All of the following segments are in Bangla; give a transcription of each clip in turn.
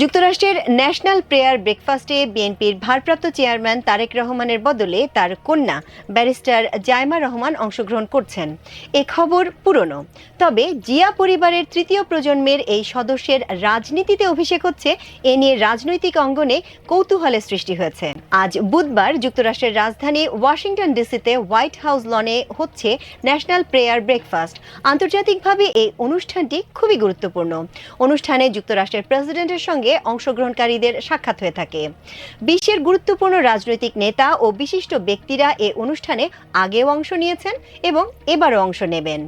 যুক্তরাষ্ট্রের ন্যাশনাল প্রেয়ার ব্রেকফাস্টে বিএনপির ভারপ্রাপ্ত চেয়ারম্যান তারেক রহমানের বদলে তার কন্যা ব্যারিস্টার জায়মা রহমান অংশগ্রহণ করছেন। এ খবর পুরনো। তবে জিয়া পরিবারের তৃতীয় প্রজন্মের এই সদস্যের রাজনীতিতে অভিষেক হচ্ছে, এ নিয়ে রাজনৈতিক অঙ্গনে কৌতূহলের সৃষ্টি হয়েছে। আজ বুধবার যুক্তরাষ্ট্রের রাজধানী ওয়াশিংটন ডিসিতে হোয়াইট হাউস লনে হচ্ছে ন্যাশনাল প্রেয়ার ব্রেকফাস্ট। আন্তর্জাতিকভাবে এই অনুষ্ঠানটি খুবই গুরুত্বপূর্ণ। অনুষ্ঠানে যুক্তরাষ্ট্রের প্রেসিডেন্টের সঙ্গে অংশগ্রহণকারীদের সাক্ষাৎ হয়ে থাকে। বিশ্বের গুরুত্বপূর্ণ রাজনৈতিক নেতা ও বিশিষ্ট ব্যক্তিরা এ অনুষ্ঠানে আগেও অংশ নিয়েছেন এবং এবারও অংশ নেবেন।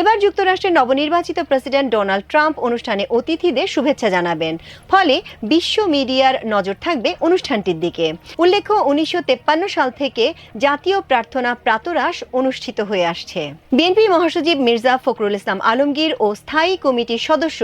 এবার যুক্তরাষ্ট্রের নবনির্বাচিত প্রেসিডেন্ট ডোনাল্ড ট্রাম্প অনুষ্ঠানে অতিথিদের শুভেচ্ছা জানাবেন। ফলে বিশ্ব মিডিয়ার নজর থাকবে অনুষ্ঠানটির দিকে। উল্লেখ্য, উনিশশো সাল থেকে জাতীয় প্রার্থনা প্রাতরাস অনুষ্ঠিত হয়ে আসছে। বিএনপি মহাসচিব মির্জা ফখরুল ইসলাম আলমগীর ও স্থায়ী কমিটির সদস্য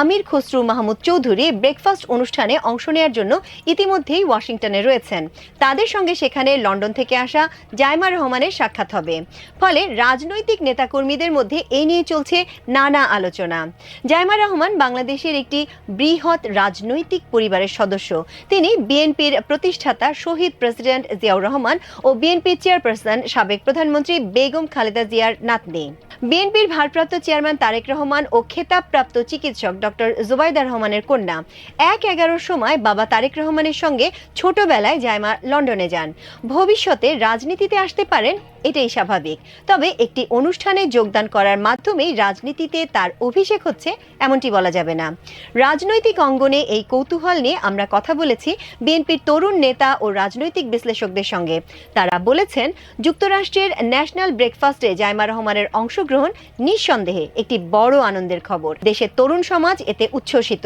আমির খসরু মাহমুদ চৌধুরী ব্রেকফাস্ট অনুষ্ঠানে অংশ নেওয়ার জন্য ইতিমধ্যেই ওয়াশিংটনে রয়েছেন। তাদের সঙ্গে সেখানে লন্ডন থেকে আসা জায়মা রহমানের সাক্ষাৎ হবে। ফলে রাজনৈতিক নেতাকর্মীদের মধ্যে এই নিয়ে চলছে নানা আলোচনা। জায়মা রহমান বাংলাদেশের একটি বৃহৎ রাজনৈতিক পরিবারের সদস্য। তিনি বিএনপির প্রতিষ্ঠাতা শহীদ প্রেসিডেন্ট জিয়াউর রহমান ও বিএনপির চেয়ারপারসন সাবেক প্রধানমন্ত্রী বেগম খালেদা জিয়ার নাতনি। বিএনপির ভারপ্রাপ্ত চেয়ারম্যান তারেক রহমান ও খেতাবপ্রাপ্ত চিকিৎসক ডক্টর জুবাইদা রহমানের কন্যা। এক এগারোর সময় বাবা তারেক রহমানের সঙ্গে ছোটবেলায় জায়মা লন্ডনে যান। ভবিষ্যতে রাজনীতিতে আসতে পারেন, এটাই স্বাভাবিক। তবে একটি অনুষ্ঠানে যোগদান করার মাধ্যমেই রাজনীতিতে তার অভিষেক হচ্ছে, এমনটি বলা যাবে না। রাজনৈতিক অঙ্গনে এই কৌতূহল নিয়ে আমরা কথা বলেছি বিএনপির তরুণ নেতা ও রাজনৈতিক বিশ্লেষকদের সঙ্গে। তারা বলেছেন, যুক্তরাষ্ট্রের ন্যাশনাল ব্রেকফাস্টে জায়মা রহমানের অংশগ্রহণ নিঃসন্দেহে একটি বড় আনন্দের খবর। দেশের তরুণ সমাজ এতে উচ্ছ্বসিত।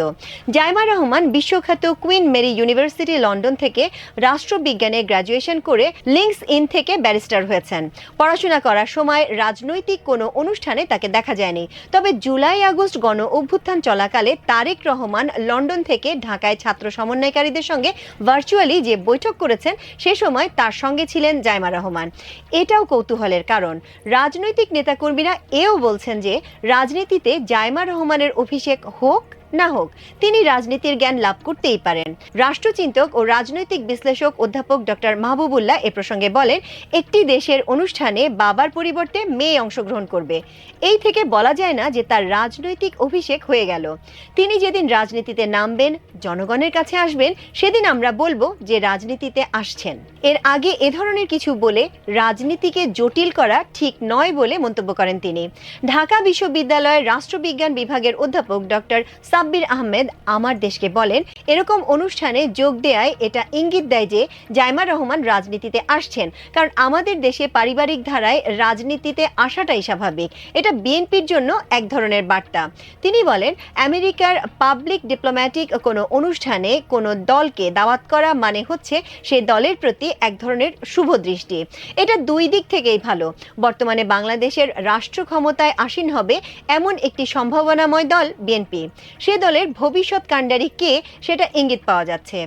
জায়মা রহমান বিশ্বখ্যাত কুইন মেরি ইউনিভার্সিটি লন্ডন থেকে রাষ্ট্রবিজ্ঞানে গ্র্যাজুয়েশন করে লিঙ্কস ইন থেকে ব্যারিস্টার হয়েছেন। পড়াশোনা করার সময় রাজনৈতিক কোনো অনুষ্ঠানে তাকে দেখা যায়নি। তবে জুলাই আগস্ট গণ অভ্যুত্থান চলাকালে তারেক রহমান লন্ডন থেকে ঢাকায় ছাত্র সমন্বয়কারীদের সঙ্গে ভার্চুয়ালি যে বৈঠক করেছেন, সে সময় তার সঙ্গে ছিলেন জায়মা রহমান। এটাও কৌতূহলের কারণ। রাজনৈতিক নেতাকর্মীরা এও বলছেন যে রাজনীতিতে জায়মা রহমানের অভিষেক হোক না হোক, তিনি রাজনীতির জ্ঞান লাভ করতেই পারেন। রাষ্ট্রচিন্তক ও রাজনৈতিক বিশ্লেষক অধ্যাপক ডক্টর মাহবুবুল্লাহ এ প্রসঙ্গে বলেন, একটি দেশের অনুষ্ঠানে বাবার পরিবর্তে মেয়ে অংশগ্রহণ করবে। এই থেকে বলা যায় না যে তার রাজনৈতিক অভিষেক হয়ে গেল। তিনি যেদিন রাজনীতিতে নামবেন, জনগণের কাছে আসবেন, সেদিন আমরা বলব যে রাজনীতিতে আসছেন। এর আগে এ ধরনের কিছু বলে রাজনীতিকে জটিল করা ঠিক নয় বলে মন্তব্য করেন তিনি। ঢাকা বিশ্ববিদ্যালয়ের রাষ্ট্রবিজ্ঞান বিভাগের অধ্যাপক ডক্টর সাব্বির আহমেদ আমার দেশকে বলেন, এরকম অনুষ্ঠানে যোগ দেয়ায় এটা ইঙ্গিত দেয় যে জাইমা রহমান রাজনীতিতে আসছেন। কারণ আমাদের দেশে পারিবারিক ধারায় রাজনীতিতে আসাটাই স্বাভাবিক। এটা বিএনপির জন্য এক ধরনের বার্তা। তিনি বলেন, আমেরিকার পাবলিক ডিপ্লোম্যাটিক কোনো অনুষ্ঠানে কোনো দলকে দাওয়াত করা মানে হচ্ছে সেই দলের প্রতি এক ধরনের শুভ দৃষ্টি। এটা দুই দিক থেকেই ভালো। বর্তমানে বাংলাদেশের রাষ্ট্র ক্ষমতায় আসীন হবে এমন একটি সম্ভাবনাময় দল বিএনপি। সে দলের ভবিষ্যৎ কাণ্ডারি কে সেটা ইঙ্গিত পাওয়া যাচ্ছে।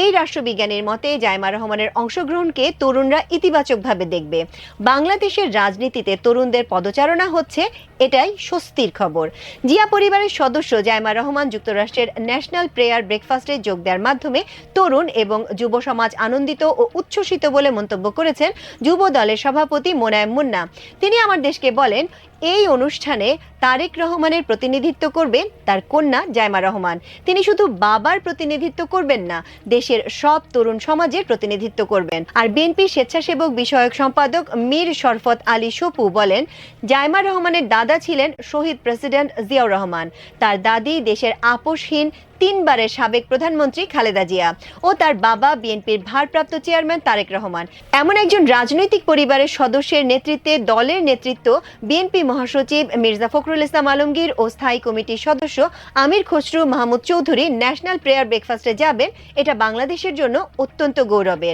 এই রাষ্ট্রবিজ্ঞানীর মতে জায়মা রহমানের অংশগ্রহণকে তরুণরা ইতিবাচকভাবে দেখবে। বাংলাদেশের রাজনীতিতে তরুণদের পদচারণা হচ্ছে, এটাই স্বস্তির খবর। জিয়া পরিবারের সদস্য জায়মা রহমান যুক্তরাষ্ট্রের ন্যাশনাল প্রেয়ার ব্রেকফাস্টে যোগ দেওয়ার মাধ্যমে তরুণ এবং যুব সমাজ আনন্দিত ও উচ্ছ্বসিত বলে মন্তব্য করেছেন যুব দলের সভাপতি মোনায়েম মুন্না। তিনি আমার দেশকে বলেন এই অনুষ্ঠানে তারেক রহমানের প্রতিনিধিত্ব করবে তার কন্যা জায়মা রহমান। তিনি শুধু বাবার প্রতিনিধিত্ব করবেন না, দেশের সব তরুণ সমাজের প্রতিনিধিত্ব করবেন। আর বিএনপি স্বেচ্ছাসেবক বিষয়ক সম্পাদক মীর শরফত আলী সপু বলেন জায়মা রহমানের দাদা ছিলেন শহীদ প্রেসিডেন্ট জিয়াউর রহমান। তার দাদি দেশের আপোষহীন তিনবারের সাবেক প্রধানমন্ত্রী খালেদা জিয়া ও তার বাবা বিএনপির ভারপ্রাপ্ত চেয়ারম্যান তারেক রহমান। এমন একজন রাজনৈতিক পরিবারের সদস্যের নেতৃত্বে দলের নেতৃত্ব বিএনপি মহাসচিব মির্জা ফখরুল ইসলাম আলমগীর ও স্থায়ী কমিটির সদস্য আমির খসরু মাহমুদ চৌধুরী ন্যাশনাল প্রেয়ার ব্রেকফাস্টে যাবেন। এটা বাংলাদেশের জন্য অত্যন্ত গৌরবের।